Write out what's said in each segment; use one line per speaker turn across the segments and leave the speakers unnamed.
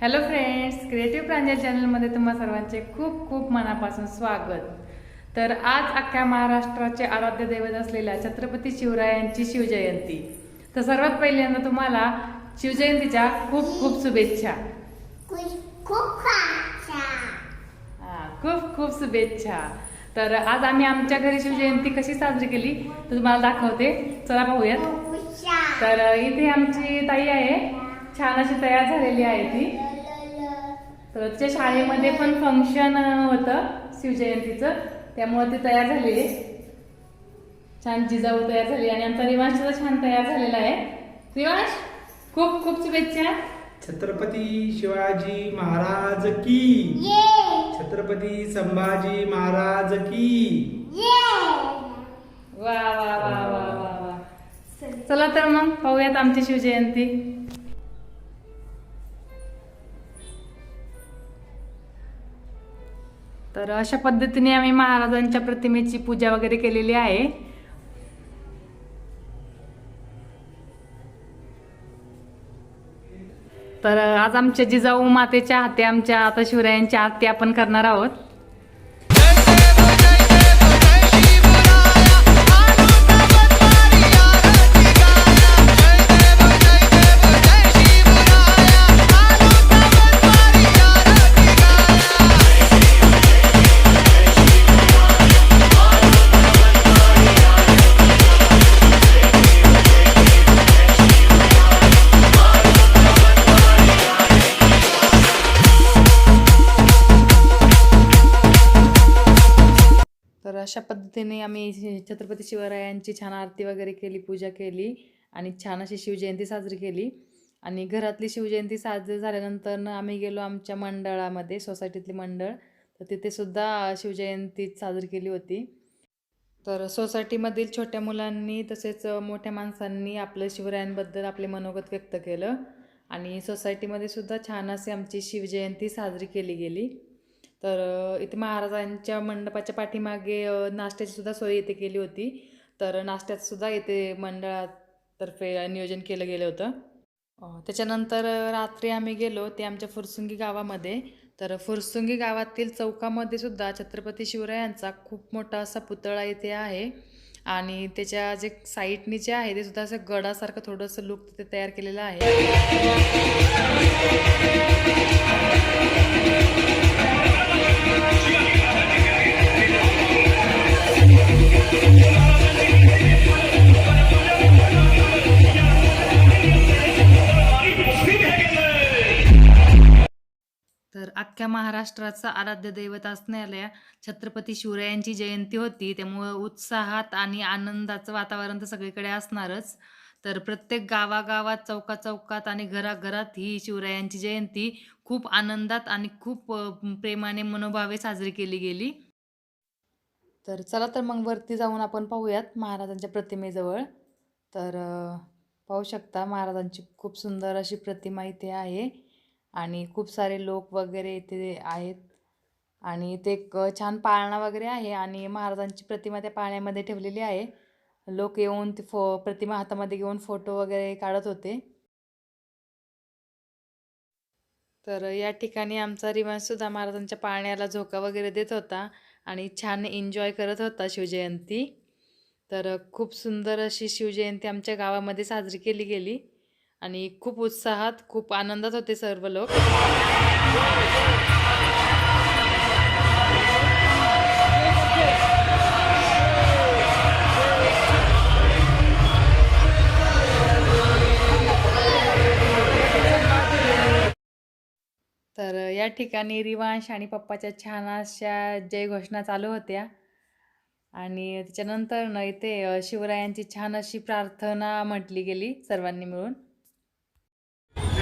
Hello friends creative प्रांजल चॅनलमध्ये तुम्हा सर्वांचे खूप खूप मनापासून स्वागत. तर आज अख्ख्या महाराष्ट्राचे आराध्य दैवत असलेल्या छत्रपती शिवरायांची शिवजयंती. तर सर्वात पहिल्यांदा तुम्हाला शिवजयंतीच्या खूप खूप शुभेच्छा. खूप खूप शुभेच्छा. तर आज आम्ही आमच्या घरी शिवजयंती कशी साजरी केली तर तुम्हाला दाखवते. चला पाहूयात. तर इथे आमची ताई आहे. छान अशी तयार झालेली आहे ती. तर तिच्या शाळेमध्ये पण फंक्शन होतं शिवजयंतीचं. त्यामुळे ती तयार आहे. छान जिजाऊ तयार झाली आणि आमचा रिवांश सुद्धा छान तयार झालेला आहे. रिवांश खूप खूप शुभेच्छा.
छत्रपती शिवाजी महाराज की. छत्रपती संभाजी महाराज की.
वा वा वा वा वा वा. चला तर मग पाहूयात आमची शिवजयंती. तर अशा पद्धतीने आम्ही महाराजांच्या प्रतिमेची पूजा वगैरे केलेली आहे. तर आज आमच्या जिजाऊ मातेच्या हाते आमच्या आता शिवरायांच्या आरती आपण करणार आहोत. अशा पद्धतीने आम्ही छत्रपती शिवरायांची छान आरती वगैरे केली पूजा केली आणि छान अशी शिवजयंती साजरी केली. आणि घरातली शिवजयंती साजरी झाल्यानंतर आम्ही गेलो आमच्या मंडळामध्ये सोसायटीतली मंडळ. तर तिथेसुद्धा शिवजयंती साजरी केली होती. तर सोसायटीमधील छोट्या मुलांनी तसेच मोठ्या माणसांनी आपलं शिवरायांबद्दल आपले मनोगत व्यक्त केलं. आणि सोसायटीमध्ये सुद्धा छान अशी आमची शिवजयंती साजरी केली गेली. तर इथे महाराजांच्या मंडपाच्या पाठीमागे नाश्त्याची सुद्धा सोय इथे केली होती. तर नाश्त्यातसुद्धा इथे मंडळातर्फे नियोजन केलं गेलं होतं. त्याच्यानंतर रात्री आम्ही गेलो ते आमच्या फुरसुंगी गावामध्ये. तर फुरसुंगी गावातील चौकामध्ये सुद्धा छत्रपती शिवरायांचा खूप मोठा असा पुतळा इथे आहे. आणि त्याच्या जे साईडनी जे आहे ते सुद्धा असं गडासारखं थोडंसं लुक तिथे तयार केलेलं आहे. अख्ख्या महाराष्ट्राचा आराध्य दैवत असणाऱ्या छत्रपती शिवरायांची जयंती होती. त्यामुळं उत्साहात आणि आनंदाचं वातावरण तर सगळीकडे असणारच. तर प्रत्येक गावागावात चौका चौकात आणि घराघरात ही शिवरायांची जयंती खूप आनंदात आणि खूप प्रेमाने मनोभावे साजरी केली गेली. तर चला तर मग वरती जाऊन आपण पाहूयात महाराजांच्या प्रतिमेजवळ. तर पाहू शकता महाराजांची खूप सुंदर अशी प्रतिमा इथे आहे. आणि खूप सारे लोक वगैरे इथे आहेत. आणि इथे एक छान पाळणा वगैरे आहे आणि महाराजांची प्रतिमा त्या पाळण्यामध्ये ठेवलेली आहे. लोक येऊन ती फो प्रतिमा हातामध्ये घेऊन फोटो वगैरे काढत होते. तर या ठिकाणी आमचा रिवाजसुद्धा महाराजांच्या पाळण्याला झोका वगैरे देत होता आणि छान एन्जॉय करत होता शिवजयंती. तर खूप सुंदर अशी शिवजयंती आमच्या गावामध्ये साजरी केली गेली. आणि खूप उत्साहात खूप आनंदात होते सर्व लोक. तर या ठिकाणी रिवांश आणि पप्पाच्या छान अशा जय घोषणा चालू होत्या. आणि त्याच्यानंतर न इथे शिवरायांची छान अशी प्रार्थना म्हटली गेली सर्वांनी मिळून.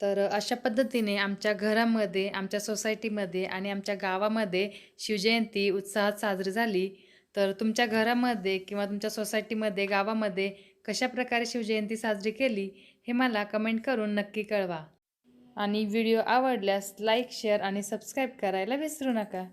तर अशा पद्धतीने आमच्या घरामध्ये आमच्या सोसायटीमध्ये आणि आमच्या गावामध्ये शिवजयंती उत्साहात साजरी झाली. तर तुमच्या घरामध्ये किंवा तुमच्या सोसायटीमध्ये गावामध्ये कशा प्रकारे शिवजयंती साजरी केली हे मला कमेंट करून नक्की कळवा. आणि व्हिडिओ आवडल्यास लाईक शेअर आणि सबस्क्राईब करायला विसरू नका.